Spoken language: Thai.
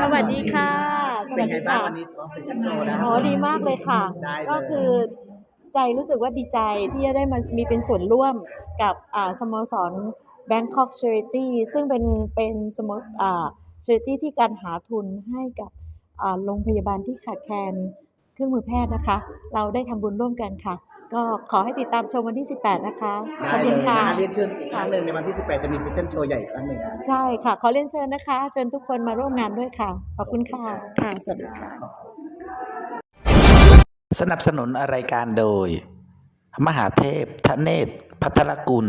สวัสดีค่ะสเป็วันสไงดีบ้างค่ะวันนี้ซ้อมเป็นชั่วโมงนะอ๋อดีมากเลยค่ะได้เลยก็คือใจรู้สึกว่าดีใจที่จะได้มามีเป็นส่วนร่วมกับอ่าสโมสร Bangkok Charity ซึ่งเป็นเป็นสโมอ่า Charity ที่การหาทุนให้กับอ่าโรงพยาบาลที่ขาดแคลนเครื่องมือแพทย์นะคะ เราได้ทำบุญร่วมกันค่ะ ก็ขอให้ติดตามชมวันที่ 18 นะคะ ขอบได้เลคุณยค่ะนะเรียนเชิญอีกครั้งหนึ่งในวันที่ 18 จะมีแฟชั่นโชว์ใหญ่อีกครั้งหนึ่งนะใช่ค่ะ ขอเรียนเชิญนะคะ เชิญทุกคนมาร่วมงานด้วยค่ะ ขอบคุณค่ะ ค่ะ สวัสดีค่ะสนับสนุนรายการโดย มหาเทพทเนศพัทรกุล